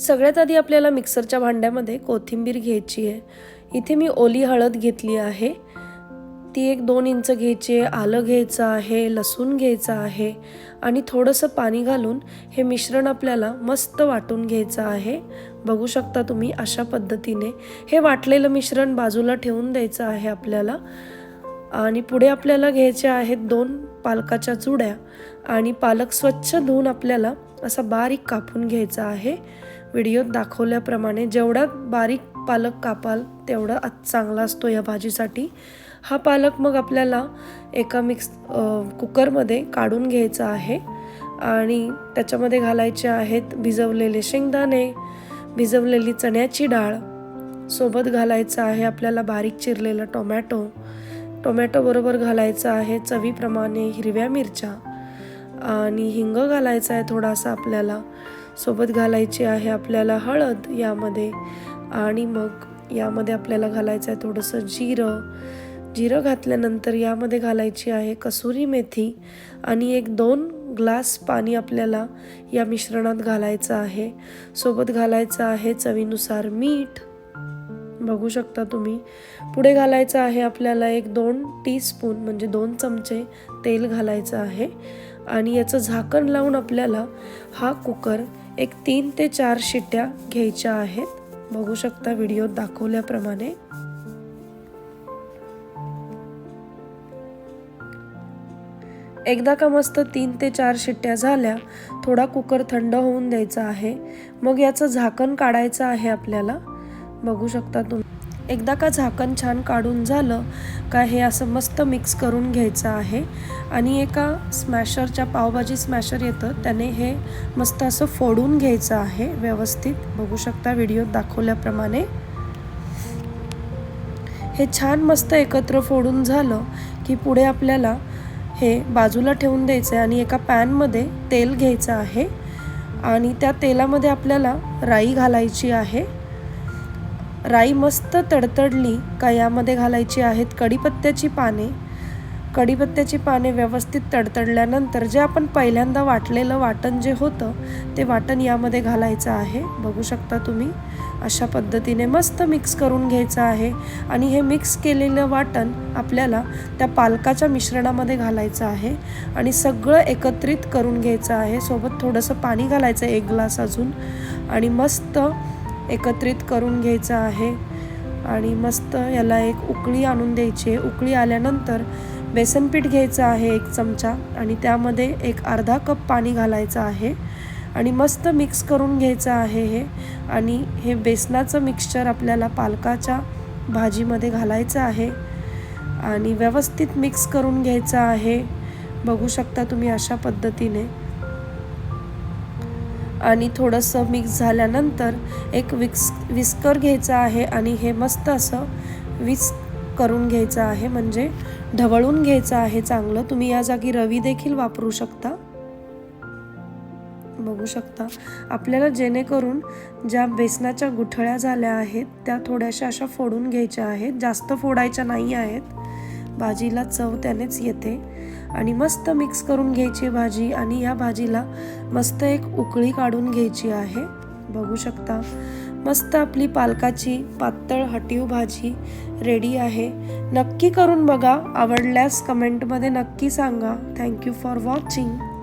सगळ्यात आधी आपल्याला मिक्सरच्या भांड्यामध्ये कोथिंबीर घ्यायची आहे. इथे मी ओली हळद घेतली आहे. ती एक दोन इंच घ्यायची आहे. आलं घ्यायचं आहे. लसूण घ्यायचं आहे. आणि थोडंसं पाणी घालून हे मिश्रण आपल्याला मस्त वाटून घ्यायचं आहे. बघू शकता तुम्ही अशा पद्धतीने हे वाटलेलं मिश्रण बाजूला ठेवून द्यायचं आहे आपल्याला. आणि पुढे आपल्याला घ्यायचे आहेत दोन पालकाच्या चुड्या. आणि पालक स्वच्छ धुवून आपल्याला असा बारीक कापून घ्यायचा आहे. व्हिडिओत दाखवल्याप्रमाणे जेवढा बारीक पालक कापाल तेवढा आत- चांगला असतो या भाजीसाठी. हा पालक मग आपल्याला एका मिक्स कुकरमध्ये काढून घ्यायचा आहे आणि त्याच्यामध्ये घालायचे आहेत भिजवलेले शेंगदाणे भिजवलेली चण्याची डाळ सोबत घालायचं आहे आपल्याला बारीक चिरलेला टोमॅटो टोमॅटोबरोबर घालायचं आहे चवीप्रमाणे हिरव्या मिरच्या आणि हिंग घालायचा आहे थोडासा आपल्याला. सोबत घालायची आहे आपल्याला हळद यामध्ये. आणि मग यामध्ये आपल्याला घालायचं आहे थोडंसं जिरं. जिरं घातल्यानंतर यामध्ये घालायची आहे कसुरी मेथी आणि एक दोन ग्लास पाणी आपल्याला या मिश्रणात घालायचं आहे. सोबत घालायचं आहे चवीनुसार मीठ. बघू शकता तुम्ही. पुढे घालायचं आहे आपल्याला एक दोन टीस्पून म्हणजे दोन चमचे तेल घालायचं आहे. आणि याचं झाकण लावून आपल्याला हा कुकर एक तीन ते चार शिट्ट्या घ्यायच्या आहेत. बघू शकता व्हिडिओत दाखवल्याप्रमाणे. एकदा का मस्त तीन ते चार शिट्ट्या झाल्या थोडा कुकर थंड होऊन द्यायचा आहे. मग याचं झाकण काढायचं आहे आपल्याला. बघू शकता तुम्ही. एकदा का झाकण छान काढून झालं का हे असं मस्त मिक्स करून घ्यायचं आहे. आणि एका स्मॅशरच्या पावभाजी स्मॅशर येतं त्याने हे मस्त असं फोडून घ्यायचं आहे व्यवस्थित. बघू शकता व्हिडिओत दाखवल्याप्रमाणे. हे छान मस्त एकत्र फोडून झालं की पुढे आपल्याला हे बाजूला ठेवून द्यायचं आहे आणि एका पॅनमध्ये तेल घ्यायचं आहे. आणि त्या तेलामध्ये आपल्याला राई घालायची आहे. राई मस्त तडतडली का यामध्ये घालायची आहेत कढीपत्त्याची पाने? कढीपत्त्याची पाने व्यवस्थित तडतडल्यानंतर जे आपण पहिल्यांदा वाटलेलं वाटण जे होतं ते वाटण यामध्ये घालायचं आहे. बघू शकता तुम्ही. अशा पद्धतीने मस्त मिक्स करून घ्यायचं आहे आणि हे मिक्स केलेलं वाटण आपल्याला त्या पालकाच्या मिश्रणामध्ये घालायचं आहे आणि सगळं एकत्रित करून घ्यायचं आहे. सोबत थोडंसं पाणी घालायचं एक ग्लास अजून आणि मस्त एकत्रित करून घ्यायचं आहे. आणि मस्त याला एक उकळी आणून द्यायची आहे. उकळी आल्यानंतर बेसनपीठ घ्यायचं आहे एक चमचा आणि त्यामध्ये एक अर्धा कप पाणी घालायचं आहे. आणि मस्त मिक्स करून घ्यायचं आहे हे. आणि हे बेसनाचं मिक्सचर आपल्याला पालकाच्या भाजीमध्ये घालायचं आहे. आणि व्यवस्थित मिक्स करून घ्यायचं आहे. बघू शकता तुम्ही अशा पद्धतीने. आणि थोडंसं मिक्स झाल्यानंतर एक विक्स विस्कर घ्यायचा आहे आणि हे मस्त असं विस्क करून घ्यायचं आहे. म्हणजे ढवळून घ्यायचं आहे चांगलं. तुम्ही या जागी रवी देखील वापरू शकता. बघू शकता. आपल्याला जेणेकरून ज्या बेसनाच्या गुठळ्या झाल्या आहेत त्या थोड्याशा अशा फोडून घ्यायच्या आहेत. जास्त फोडायच्या नाही आहेत. भाजीला चव त्यानेच येते. आणि मस्त मिक्स करून घ्यायची भाजी आणि या भाजीला मस्त एक उकळी काढून घ्यायची आहे. बघू शकता. मस्त आपली पालकाची पातळ हटीव भाजी रेडी आहे. नक्की करून बघा. आवडल्यास कमेंटमध्ये नक्की सांगा. Thank you for watching